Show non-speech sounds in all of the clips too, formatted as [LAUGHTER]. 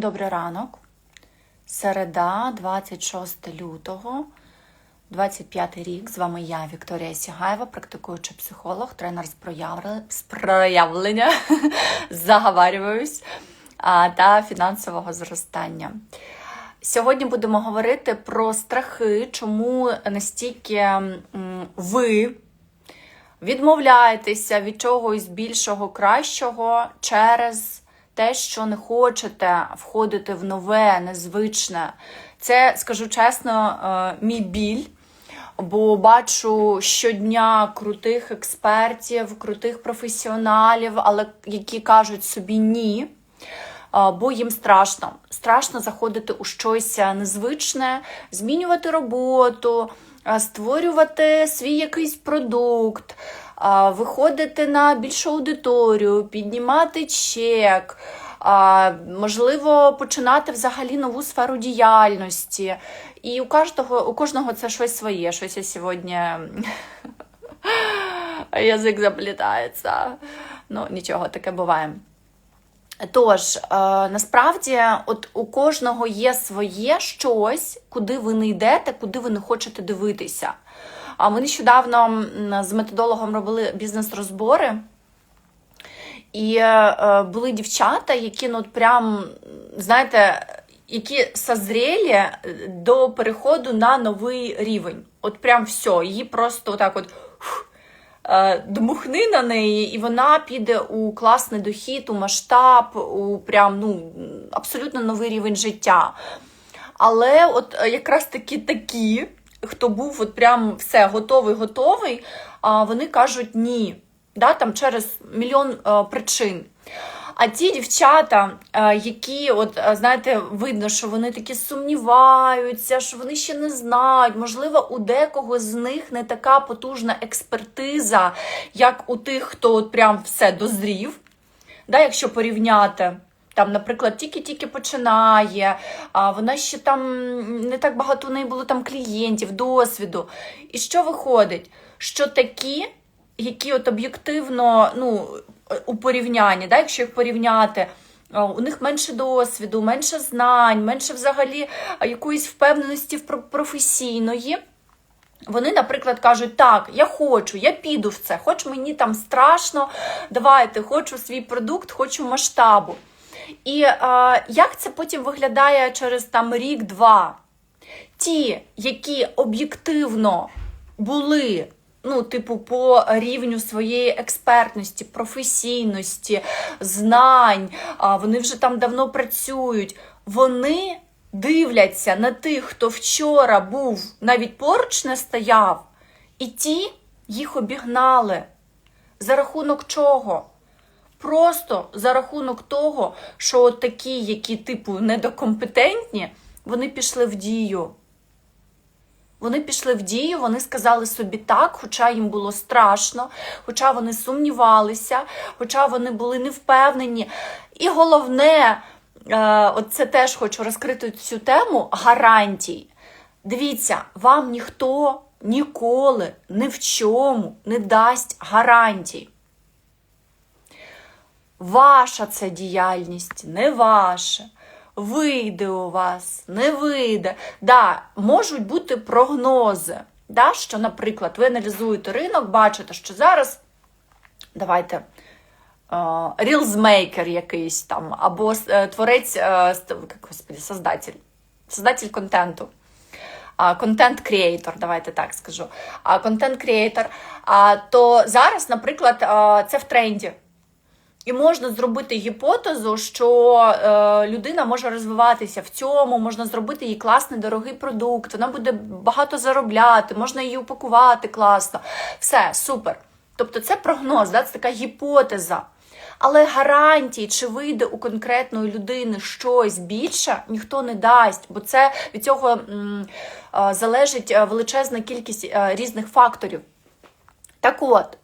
Добрий ранок. Середа, 26 лютого, 25 рік. З вами я, Вікторія Сігаєва, практикуючий психолог, тренер з проявлення, з проявлення [LAUGHS] заговарююсь, та фінансового зростання. Сьогодні будемо говорити про страхи, чому настільки ви відмовляєтеся від чогось більшого, кращого через те, що не хочете входити в нове, незвичне. Це, скажу чесно, е, мій біль. Бо бачу щодня крутих експертів, крутих професіоналів, але які кажуть собі ні, бо їм страшно. Страшно заходити у щось незвичне, змінювати роботу, створювати свій якийсь продукт, виходити на більшу аудиторію, піднімати чек. Можливо, починати взагалі нову сферу діяльності. І у кожного, у кожного це щось своє. Щось я сьогодні [LAUGHS] язик заплітається. Ну, нічого, таке буває. Тож, е, насправді, от у кожного є своє щось, куди ви не йдете, куди ви не хочете дивитися. А ми нещодавно з методологом робили бізнес-розбори. І е, були дівчата, які ну прям, знаєте, які созріли до переходу на новий рівень. От прям все, її просто отак от фух, е, дмухни на неї, і вона піде у класний дохід, у масштаб, у прям ну, абсолютно новий рівень життя. Але от е, якраз таки такі, хто був от прям все готовий, готовий, а вони кажуть ні. Да, там через мільйон е, причин. А ті дівчата, е, які, от е, знаєте, видно, що вони такі сумніваються, що вони ще не знають. Можливо, у декого з них не така потужна експертиза, як у тих, хто от прям все дозрів. Да, якщо порівняти. Там, наприклад, тільки-тільки починає, а вона ще там не так багато у неї було там клієнтів, досвіду. І що виходить? Що такі, які от об'єктивно, ну, у порівнянні, да, якщо їх порівняти, у них менше досвіду, менше знань, менше взагалі якоїсь впевненості професійної. Вони, наприклад, кажуть, так, я хочу, я піду в це, хоч мені там страшно, давайте, хочу свій продукт, хочу масштабу. І е, як це потім виглядає через там рік-два? Ті, які об'єктивно були, ну, типу, по рівню своєї експертності, професійності, знань, вони вже там давно працюють, вони дивляться на тих, хто вчора був навіть поруч не стояв, і ті їх обігнали. За рахунок чого? Просто за рахунок того, що от такі, які, типу, недокомпетентні, вони пішли в дію. Вони пішли в дію, вони сказали собі так, хоча їм було страшно, хоча вони сумнівалися, хоча вони були невпевнені. І головне, е, от це теж хочу розкрити цю тему гарантій. Дивіться, вам ніхто ніколи ні в чому не дасть гарантій. Ваша це діяльність, не ваша. Вийде у вас, не вийде. Да, можуть бути прогнози. Да, що, наприклад, ви аналізуєте ринок, бачите, що зараз давайте рілзмейкер якийсь там, або е, творець, е, господи, создатель, создатель контенту. Контент-креатор, давайте так скажу. Контент-креатор. То зараз, наприклад, це в тренді. І можна зробити гіпотезу, що е, людина може розвиватися в цьому, можна зробити їй класний дорогий продукт, вона буде багато заробляти, можна її упакувати класно. Все, супер. Тобто це прогноз, да? це така гіпотеза. Але гарантій, чи вийде у конкретної людини щось більше, ніхто не дасть, бо це від цього м, е, залежить е, величезна кількість е, різних факторів. Так от,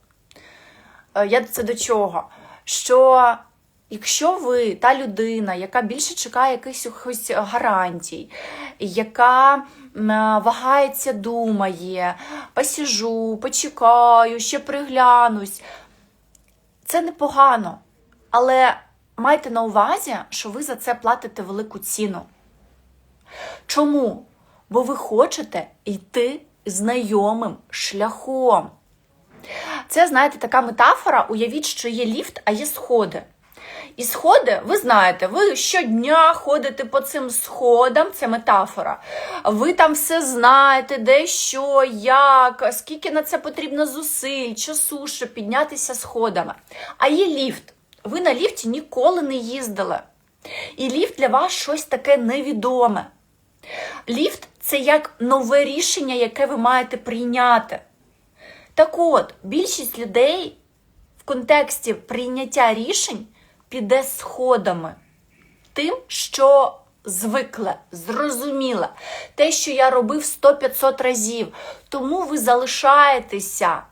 я це до чого? Що якщо ви та людина, яка більше чекає якихось гарантій, яка вагається, думає, посіжу, почекаю, ще приглянусь, це непогано. Але майте на увазі, що ви за це платите велику ціну. Чому? Бо ви хочете йти знайомим шляхом. Це, знаєте, така метафора. Уявіть, що є ліфт, а є сходи. І сходи, ви знаєте, ви щодня ходите по цим сходам, це метафора. Ви там все знаєте, де що, як, скільки на це потрібно зусиль, часу, щоб піднятися сходами. А є ліфт. Ви на ліфті ніколи не їздили. І ліфт для вас щось таке невідоме. Ліфт це як нове рішення, яке ви маєте прийняти. Так от, більшість людей в контексті прийняття рішень піде сходами. Тим, що звикле, зрозуміле, те, що я робив 100-500 разів. Тому ви залишаєтеся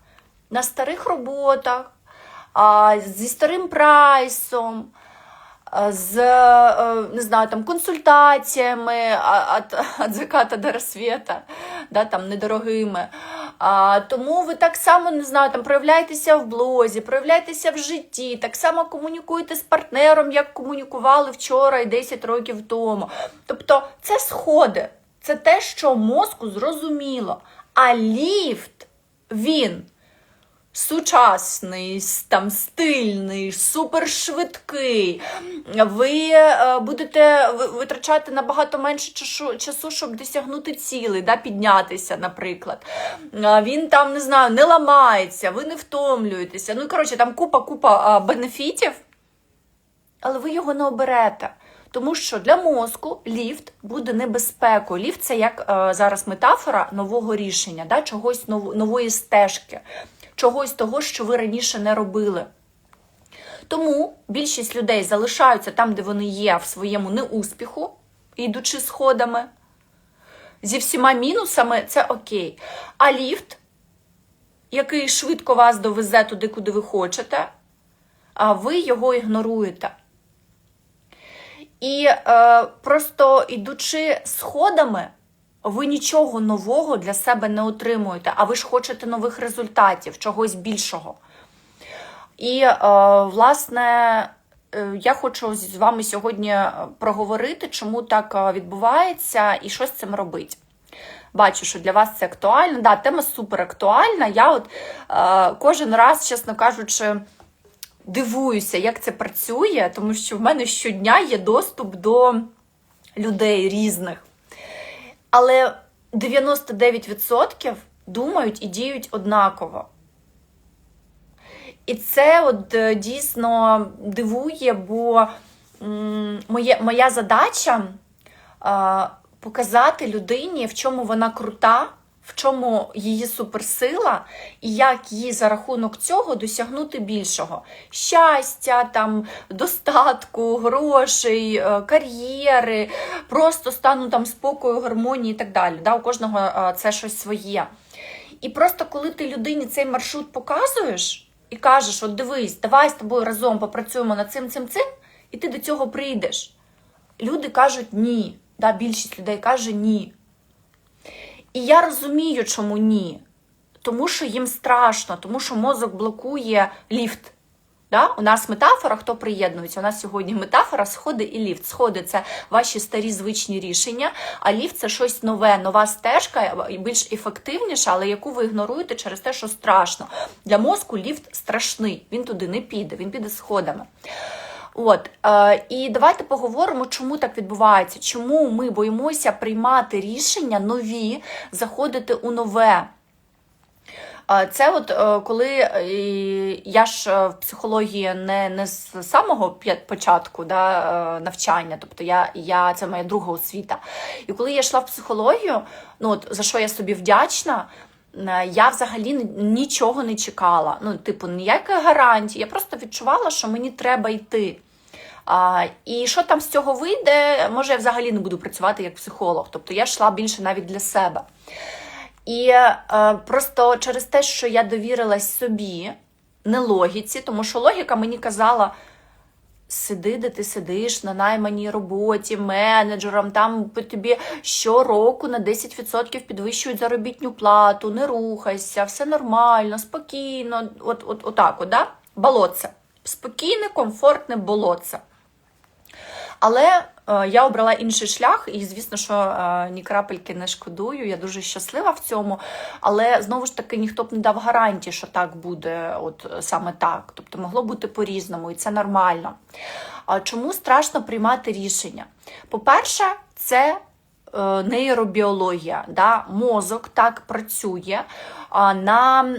на старих роботах, зі старим прайсом, з е, не знаю, там, консультаціями от заката [LAUGHS] до рассвета, да, недорогими. А, тому ви так само не знаю, там проявляєтеся в блозі, проявляєтеся в житті, так само комунікуєте з партнером, як комунікували вчора і 10 років тому. Тобто це сходи, це те, що мозку зрозуміло. А ліфт він сучасний, там стильний, супершвидкий. Ви е, будете витрачати набагато менше часу, щоб досягнути цілей, да, піднятися, наприклад. Він там не знаю, не ламається, ви не втомлюєтеся. Ну, коротше, там купа-купа бенефітів, але ви його не оберете. Тому що для мозку ліфт буде небезпекою. Ліфт це як е, зараз метафора нового рішення, да, чогось нов, нової стежки, чогось того, що ви раніше не робили. Тому більшість людей залишаються там, де вони є, в своєму неуспіху, йдучи сходами. Зі всіма мінусами це окей. А ліфт, який швидко вас довезе туди, куди ви хочете, а ви його ігноруєте. І е, просто йдучи сходами, ви нічого нового для себе не отримуєте, а ви ж хочете нових результатів, чогось більшого. І, е, власне, е, я хочу з вами сьогодні е, проговорити, чому так відбувається і що з цим робити. Бачу, що для вас це актуально. Да, тема супер актуальна. Я от е, кожен раз, чесно кажучи, дивуюся, як це працює, тому що в мене щодня є доступ до людей різних. Але 99% думають і діють однаково. І це от е, дійсно дивує, бо моє, моя задача е, показати людині, в чому вона крута, в чому її суперсила, і як їй за рахунок цього досягнути більшого щастя, там, достатку, грошей, е, кар'єри, просто стану там спокою, гармонії і так далі. Да? У кожного е, це щось своє. І просто коли ти людині цей маршрут показуєш і кажеш: от дивись, давай з тобою разом попрацюємо над цим, цим, цим, і ти до цього прийдеш. Люди кажуть ні. Да, більшість людей каже ні. І я розумію, чому ні. Тому що їм страшно, тому що мозок блокує ліфт. Да? У нас метафора, хто приєднується? У нас сьогодні метафора сходи і ліфт. Сходи це ваші старі звичні рішення, а ліфт це щось нове, нова стежка, більш ефективніша, але яку ви ігноруєте через те, що страшно. Для мозку ліфт страшний, він туди не піде, він піде сходами. От е, і давайте поговоримо, чому так відбувається, чому ми боїмося приймати рішення нові, заходити у нове. Е, Це от е, коли е, я ж в психології не, не з самого початку да, навчання, тобто я, я, це моя друга освіта. І коли я йшла в психологію, ну от за що я собі вдячна, я взагалі нічого не чекала. Ну, типу, ніякої гарантії. Я просто відчувала, що мені треба йти. А, і що там з цього вийде, може, я взагалі не буду працювати як психолог. Тобто я йшла більше навіть для себе. І е, просто через те, що я довірилась собі, не логіці, тому що логіка мені казала: сиди, де ти сидиш на найманій роботі, менеджером, там по тобі щороку на 10% підвищують заробітну плату, не рухайся, все нормально, спокійно. От, от, отак, от, да? болотце. Спокійне, комфортне болотце. Але е, я обрала інший шлях, і звісно, що е, ні крапельки не шкодую. Я дуже щаслива в цьому. Але знову ж таки ніхто б не дав гарантії, що так буде, от саме так. Тобто могло бути по-різному, і це нормально. Чому страшно приймати рішення? По-перше, це е, нейробіологія. Да? Мозок так працює на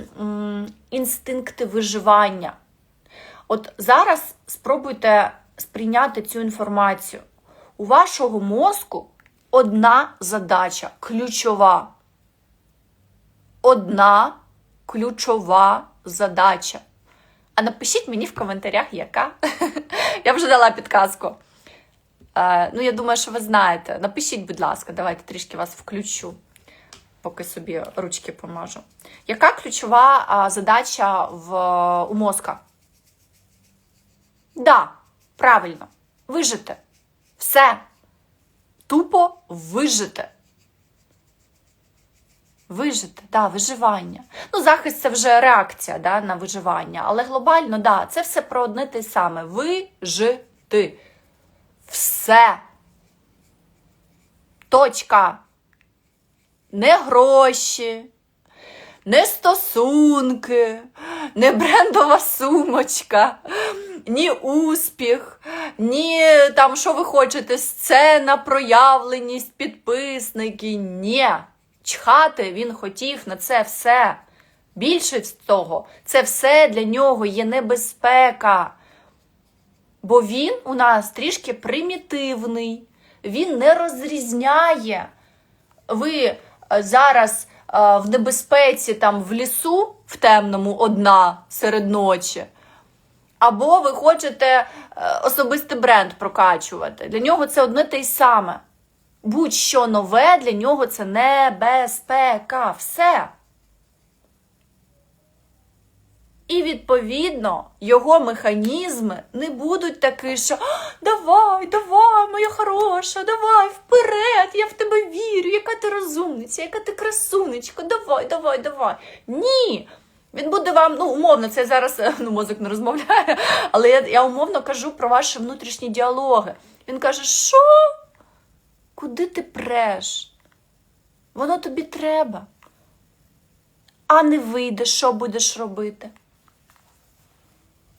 інстинкти виживання. От зараз спробуйте сприйняти цю інформацію. У вашого мозку одна задача ключова. Одна ключова задача. А напишіть мені в коментарях, яка. [LAUGHS] Я вже дала підказку. Е, ну, я думаю, що ви знаєте. Напишіть, будь ласка, давайте трішки вас включу, поки собі ручки помажу. Яка ключова а, задача в, у мозка? Да, правильно, вижити. Все. Тупо вижити. Вижити, да, виживання. Ну, захист це вже реакція да, на виживання. Але глобально, да, це все про одне те саме. Вижити. Все. Точка. Не гроші, не стосунки, не брендова сумочка, ні успіх, ні там, що ви хочете, сцена, проявленість, підписники. Ні. Чхати він хотів на це все. Більше того, це все для нього є небезпека. Бо він у нас трішки примітивний, він не розрізняє. Ви е, зараз е, в небезпеці там в лісу, в темному одна серед ночі. Або ви хочете е, особистий бренд прокачувати. Для нього це одне те й саме. Будь-що нове для нього це небезпека. Все. І, відповідно, його механізми не будуть такі, що давай, давай, моя хороша, давай вперед, я в тебе вірю, яка ти розумниця, яка ти красунечка, давай, давай, давай. Ні. Він буде вам, ну, умовно, це зараз ну, мозок не розмовляє, але я, я умовно кажу про ваші внутрішні діалоги. Він каже, що? Куди ти преш? Воно тобі треба. А не вийде, що будеш робити?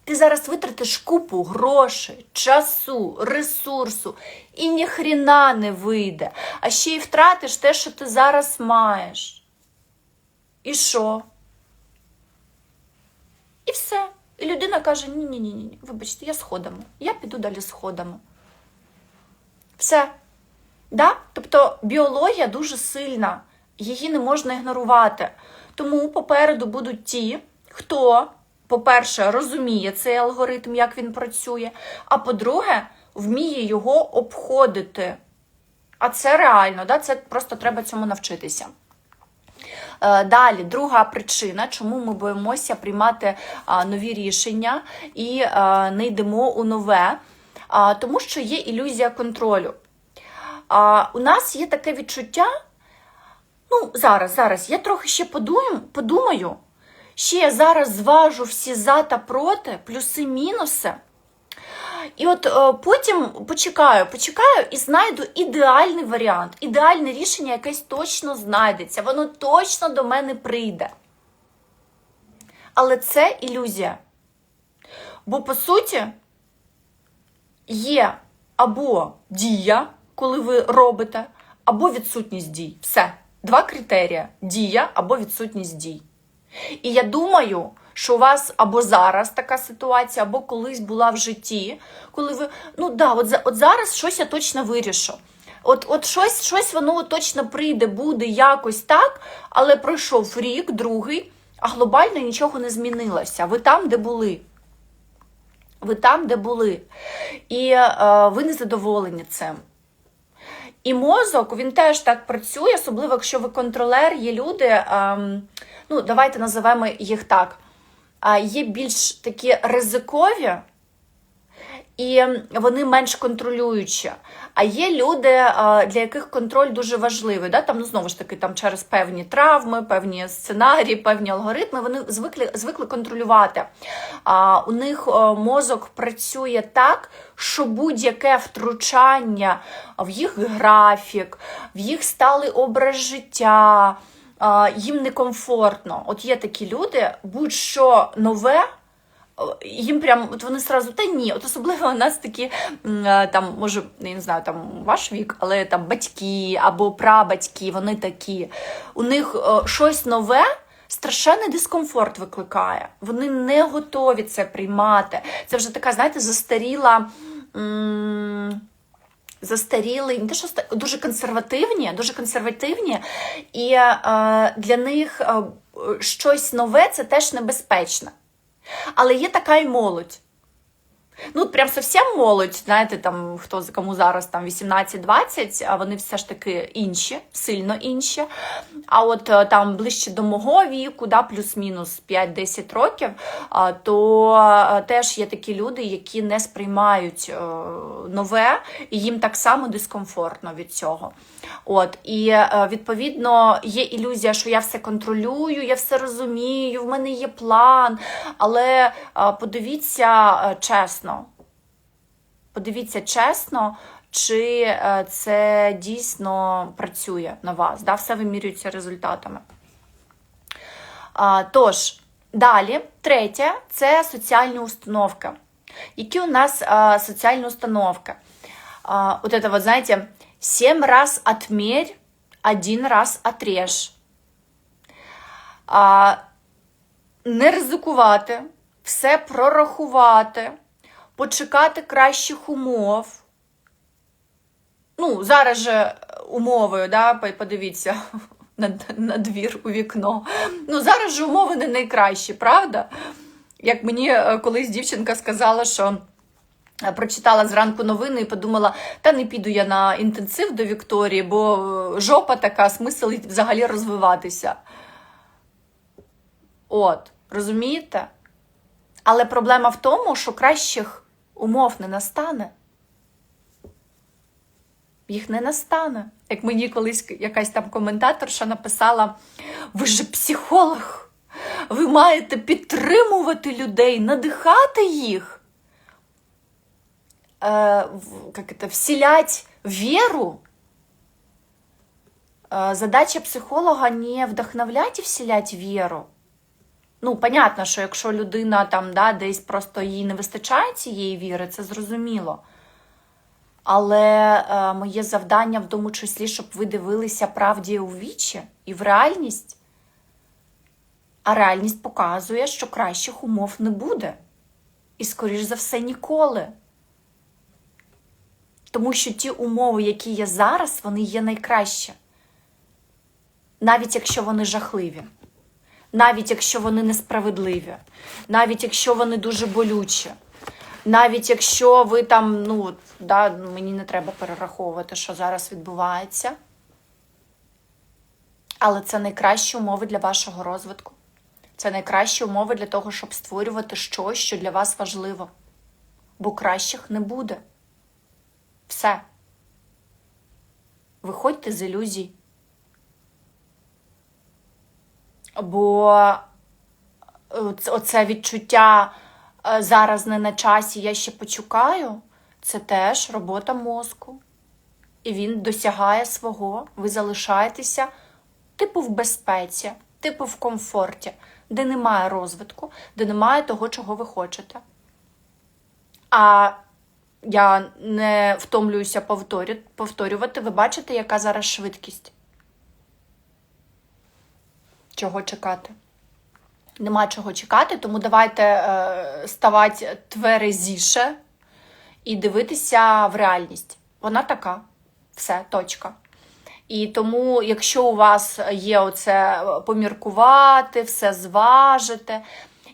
Ти зараз витратиш купу грошей, часу, ресурсу і ніхріна не вийде. А ще й втратиш те, що ти зараз маєш. І що? І все. І людина каже: Ні-ні, ні, ні, вибачте, я сходами. Я піду далі сходами. Все. Да? Тобто біологія дуже сильна, її не можна ігнорувати. Тому попереду будуть ті, хто, по-перше, розуміє цей алгоритм, як він працює, а по-друге, вміє його обходити. А це реально, да? це просто треба цьому навчитися. Е, Далі, друга причина, чому ми боїмося приймати нові рішення і не йдемо у нове, тому що є ілюзія контролю. У нас є таке відчуття. Ну, зараз, зараз, я трохи ще подумаю, подумаю. Ще я зараз зважу всі за та проти, плюси-мінуси. І от е, потім почекаю, почекаю і знайду ідеальний варіант, ідеальне рішення якесь точно знайдеться, воно точно до мене прийде. Але це ілюзія. Бо, по суті, є або дія, коли ви робите, або відсутність дій. Все. Два критерії: дія або відсутність дій. І я думаю, що у вас або зараз така ситуація, або колись була в житті, коли ви, ну да, от, от зараз щось я точно вирішу. От, от щось, щось воно точно прийде, буде якось так, але пройшов рік, другий, а глобально нічого не змінилося. Ви там, де були. Ви там, де були. І е, ви не задоволені цим. І мозок він теж так працює, особливо якщо ви контролер, є люди, ем, ну давайте називаємо їх так. Є більш такі ризикові, і вони менш контролюючі. А є люди, для яких контроль дуже важливий. Да? Там, ну, знову ж таки, там через певні травми, певні сценарії, певні алгоритми, вони звикли звикли контролювати. А, У них е, мозок працює так, що будь-яке втручання в їх графік, в їх сталий образ життя, їм некомфортно. От є такі люди, будь-що нове їм прям от вони сразу, та ні, от особливо у нас такі е, там, може, я не знаю, там ваш вік, але там батьки або прабатьки, вони такі. У них е, щось нове. Страшенний дискомфорт викликає. Вони не готові це приймати. Це вже така, знаєте, застаріла. М Застаріли, не те, що дуже консервативні, дуже консервативні, і е, для них е, щось нове це теж небезпечно. Але є така й молодь. Ну, прям зовсім молодь, знаєте, там хто кому зараз там 18-20, а вони все ж таки інші, сильно інші. А от е, там ближче до мого віку, да, плюс-мінус 5-10 років, то е, теж є такі люди, які не сприймають е, нове, і їм так само дискомфортно від цього. От, І відповідно є ілюзія, що я все контролюю, я все розумію, в мене є план. Але подивіться чесно, подивіться чесно, чи е, це дійсно працює на вас. Да? Все вимірюється результатами. Тож, далі, третє це соціальні установки. Які у нас соціальні установки? Вот это 7 раз отмерь, один раз отрежь. Не ризикувати, все прорахувати, почекати кращих умов. Ну, зараз же умовою, да, подивіться [LAUGHS] на, на двір у вікно. Ну, зараз же умови не найкращі, правда? Як мені е, колись дівчинка сказала, що. Е, прочитала зранку новини і подумала, та не піду я на інтенсив до Вікторії, бо е, жопа така, смисл взагалі розвиватися. От, розумієте? Але проблема в тому, що кращих умов не настане їх не настане. Як мені колись якась там коментаторша написала: ви ж психолог, ви маєте підтримувати людей, надихати їх, е, як це, вселять віру. Е, задача психолога не вдохновлять і вселять віру. Ну, понятно, що якщо людина там да, десь просто їй не вистачає цієї віри, це зрозуміло. Але е, моє завдання в тому числі, щоб ви дивилися правді у вічі і в реальність. А реальність показує, що кращих умов не буде. І, скоріш за все, ніколи. Тому що ті умови, які є зараз, вони є найкращі. Навіть якщо вони жахливі, навіть якщо вони несправедливі, навіть якщо вони дуже болючі. Навіть якщо ви там, ну, да, мені не треба перераховувати, що зараз відбувається. Але це найкращі умови для вашого розвитку. Це найкращі умови для того, щоб створювати щось, що для вас важливо. Бо кращих не буде. Все. Виходьте з ілюзій. Бо оце відчуття. Е, зараз не на часі, я ще почукаю, це теж робота мозку. І він досягає свого, ви залишаєтеся, типу, в безпеці, типу в комфорті, де немає розвитку, де немає того, чого ви хочете. А я не втомлююся повторювати, ви бачите, яка зараз швидкість? Чого чекати? Нема чого чекати, тому давайте е, ставати тверезіше і дивитися в реальність. Вона така, все, точка. І тому, якщо у вас є оце поміркувати, все зважити,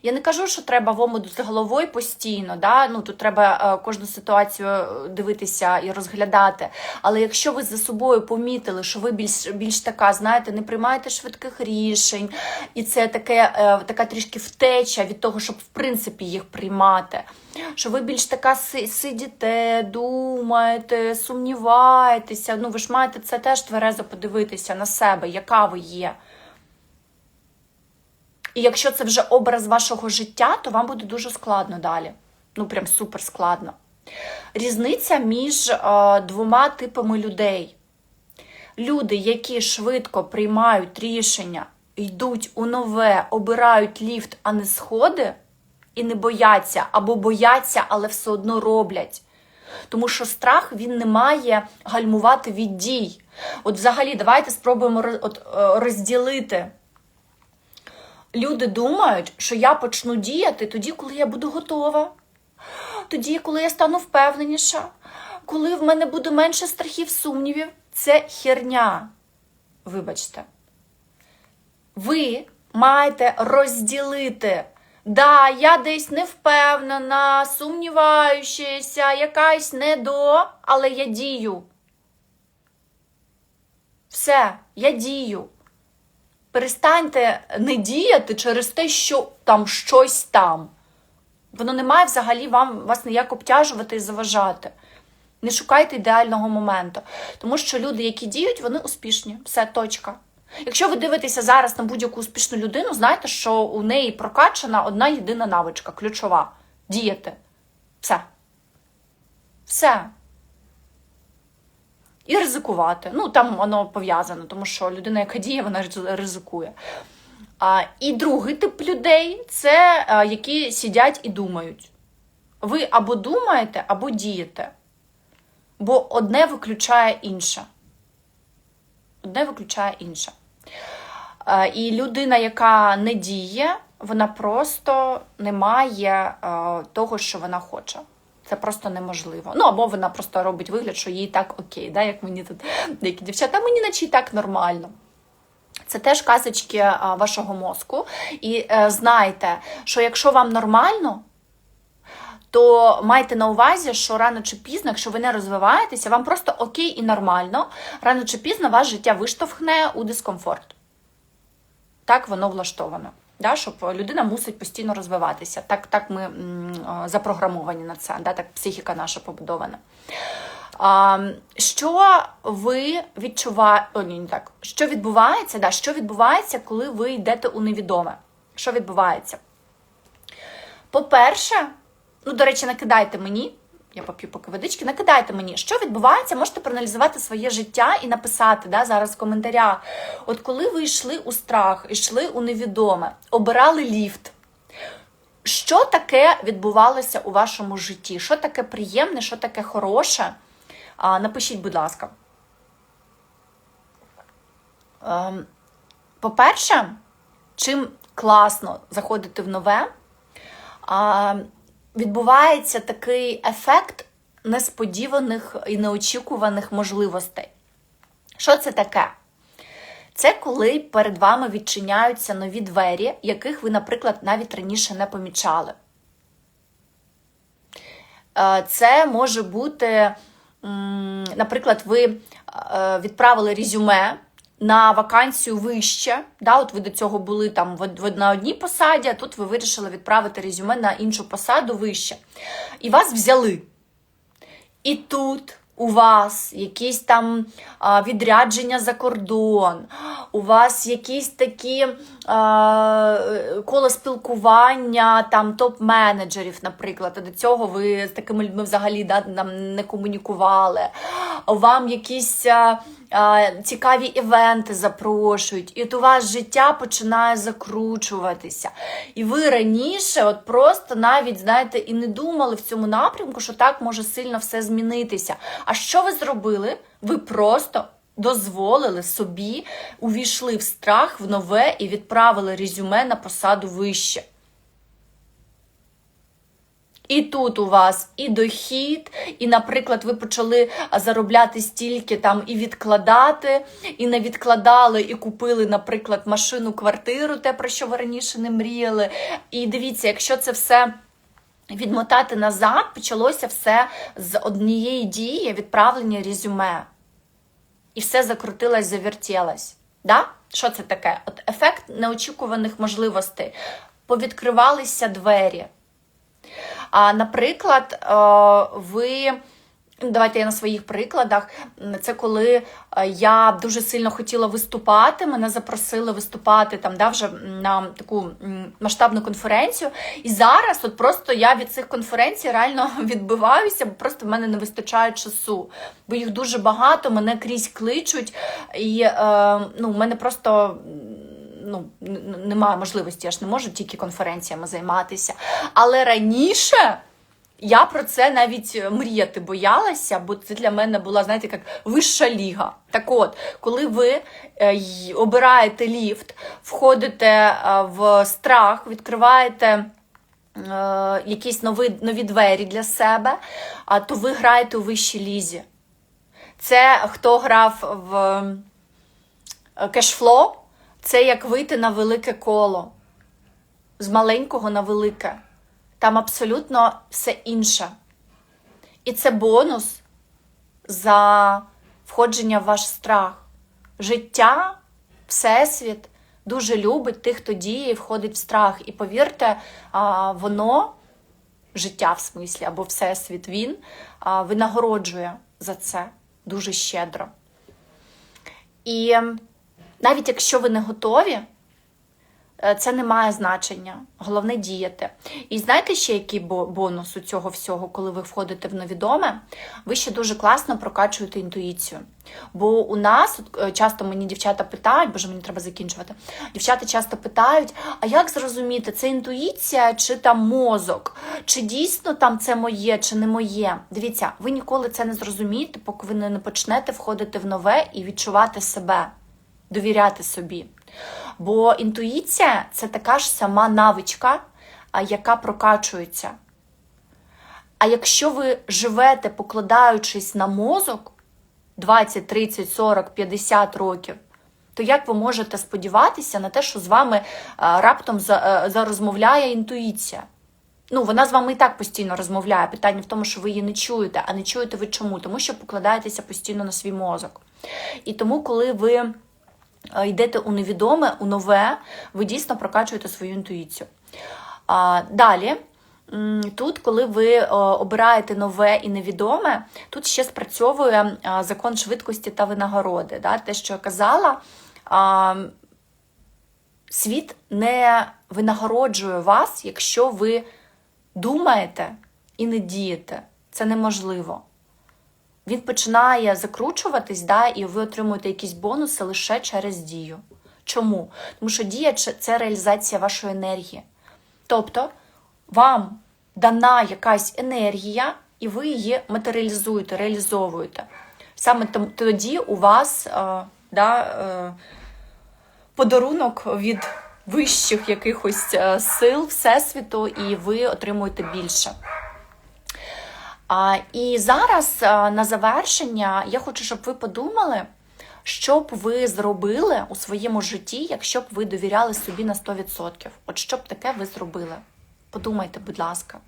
Я не кажу, що треба в з головою постійно. Да? Ну, тут треба е, кожну ситуацію е, дивитися і розглядати. Але якщо ви за собою помітили, що ви більш, більш така, знаєте, не приймаєте швидких рішень, і це таке, е, така трішки втеча від того, щоб в принципі їх приймати. Що ви більш така си- сидіте, думаєте, сумніваєтеся. Ну, ви ж маєте це теж тверезо подивитися на себе, яка ви є. І якщо це вже образ вашого життя, то вам буде дуже складно далі. Ну, прям супер складно. Різниця між е, двома типами людей. Люди, які швидко приймають рішення, йдуть у нове, обирають ліфт, а не сходи, і не бояться, або бояться, але все одно роблять. Тому що страх він не має гальмувати від дій. От взагалі, давайте спробуємо е, розділити. Люди думають, що я почну діяти тоді, коли я буду готова, тоді, коли я стану впевненіша, коли в мене буде менше страхів, сумнівів. Це херня. Вибачте. Ви маєте розділити. Да, я десь не впевнена, сумніваючася, якась не до, але я дію. Все, я дію. Перестаньте не діяти через те, що там щось там. Воно не має взагалі вам вас ніяк обтяжувати і заважати. Не шукайте ідеального моменту. Тому що люди, які діють, вони успішні. Все, точка. Якщо ви дивитеся зараз на будь-яку успішну людину, знайте, що у неї прокачана одна єдина навичка, ключова діяти. Все. Все. І ризикувати. Ну, там воно пов'язано, тому що людина, яка діє, вона ризикує. А, і другий тип людей це а, які сидять і думають. Ви або думаєте, або дієте. Бо одне виключає інше. Одне виключає інше. А, і людина, яка не діє, вона просто не має а, того, що вона хоче. Це просто неможливо. Ну, або вона просто робить вигляд, що їй так окей, да, як мені тут деякі дівчата, мені наче і так нормально. Це теж казочки вашого мозку. І е, знайте, що якщо вам нормально, то майте на увазі, що рано чи пізно, якщо ви не розвиваєтеся, вам просто окей і нормально, рано чи пізно ваше життя виштовхне у дискомфорт. Так воно влаштовано. Да, щоб людина мусить постійно розвиватися. Так, так ми запрограмовані на це, да, так психіка наша побудована. А, що ви відчуваєте? Ні, не так. Що відбувається? Да, що відбувається, коли ви йдете у невідоме? Що відбувається? По-перше, ну, до речі, накидайте мені, я поп'ю поки водички, накидайте мені, що відбувається, можете проаналізувати своє життя і написати да, зараз в коментарях. От коли ви йшли у страх, йшли у невідоме, обирали ліфт. Що таке відбувалося у вашому житті? Що таке приємне, що таке хороше? А, напишіть, будь ласка. Ем, По-перше, чим класно заходити в нове, а, відбувається такий ефект несподіваних і неочікуваних можливостей. Що це таке? Це коли перед вами відчиняються нові двері, яких ви, наприклад, навіть раніше не помічали. Е, Це може бути, наприклад, ви е, відправили резюме на вакансію вище. Да, от ви до цього були там на одній посаді, а тут ви вирішили відправити резюме на іншу посаду вище. І вас взяли. І тут у вас якісь там відрядження за кордон, у вас якісь такі коло спілкування там топ-менеджерів, наприклад. А до цього ви з такими людьми взагалі да, нам не комунікували. Вам якісь цікаві івенти запрошують, і от у вас життя починає закручуватися. І ви раніше, от просто навіть, знаєте, і не думали в цьому напрямку, що так може сильно все змінитися. А що ви зробили? Ви просто дозволили собі, увійшли в страх в нове і відправили резюме на посаду вище. І тут у вас і дохід, і, наприклад, ви почали заробляти стільки там і відкладати, і не відкладали, і купили, наприклад, машину, квартиру, те, про що ви раніше не мріяли. І дивіться, якщо це все. Відмотати назад почалося все з однієї дії відправлення резюме. І все закрутилось, завертілось. Да? Що це таке? От ефект неочікуваних можливостей. Повідкривалися двері. А, наприклад, е, ви. ну, Давайте я на своїх прикладах. Це коли е, я дуже сильно хотіла виступати. Мене запросили виступати там, да, вже на таку масштабну конференцію. І зараз, от просто я від цих конференцій реально [LAUGHS] відбиваюся, бо просто в мене не вистачає часу. Бо їх дуже багато, мене крізь кличуть, і е, ну, в мене просто ну, немає можливості, я ж не можу тільки конференціями займатися. Але раніше я про це навіть мріяти боялася, бо це для мене була, знаєте, як вища ліга. Так от, коли ви е, обираєте ліфт, входите е, в страх, відкриваєте. е, Якісь нові, нові двері для себе, то ви граєте у вищій лізі. Це хто грав в е, кешфло, це як вийти на велике коло. З маленького на велике. Там абсолютно все інше. І це бонус за входження в ваш страх. Життя, Всесвіт дуже любить тих, хто діє і входить в страх. І повірте, воно, життя в смислі, або Всесвіт, він винагороджує за це дуже щедро. І навіть якщо ви не готові, е, це не має значення. Головне діяти. І знаєте ще який бонус у цього всього, коли ви входите в невідоме? Ви ще дуже класно прокачуєте інтуїцію. Бо у нас е, часто мені дівчата питають, боже, мені треба закінчувати. Дівчата часто питають: а як зрозуміти, це інтуїція чи там мозок? Чи дійсно там це моє, чи не моє? Дивіться, ви ніколи це не зрозумієте, поки ви не почнете входити в нове і відчувати себе, довіряти собі. Бо інтуїція це така ж сама навичка, яка прокачується. А якщо ви живете, покладаючись на мозок 20, 30, 40, 50 років, то як ви можете сподіватися на те, що з вами раптом е, зарозмовляє інтуїція? Ну, вона з вами і так постійно розмовляє. Питання в тому, що ви її не чуєте. А не чуєте ви чому? Тому що покладаєтеся постійно на свій мозок. І тому, коли ви е, йдете у невідоме, у нове, ви дійсно прокачуєте свою інтуїцію. Далі. Тут, коли ви е, обираєте нове і невідоме, тут ще спрацьовує закон швидкості та винагороди. Да? Те, що я казала, світ не винагороджує вас, якщо ви думаєте і не дієте. Це неможливо. Він починає закручуватись, да, і ви отримуєте якісь бонуси лише через дію. Чому? Тому що дія це- реалізація вашої енергії. Тобто вам дана якась енергія, і ви її матеріалізуєте, реалізовуєте. Саме тоді у вас е, да, е, подарунок від вищих якихось е, сил Всесвіту, і ви отримуєте більше. І зараз на завершення я хочу, щоб ви подумали, що б ви зробили у своєму житті, якщо б ви довіряли собі на 100%. От що б таке ви зробили? Подумайте, будь ласка,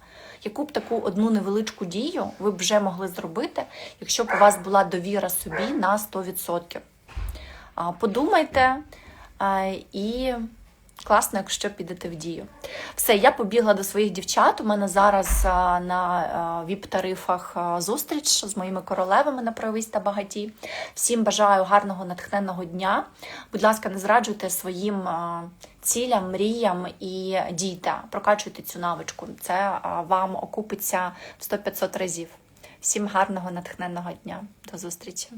яку б таку одну невеличку дію ви б вже могли зробити, якщо б у вас була довіра собі на 100%. А, Подумайте і класно, якщо підете в дію. Все, я побігла до своїх дівчат. У мене зараз на віп-тарифах зустріч з моїми королевами на правись та багаті. Всім бажаю гарного натхненного дня. Будь ласка, не зраджуйте своїм цілям, мріям і дійте. Прокачуйте цю навичку. Це вам окупиться в 100-500 разів. Всім гарного натхненного дня. До зустрічі!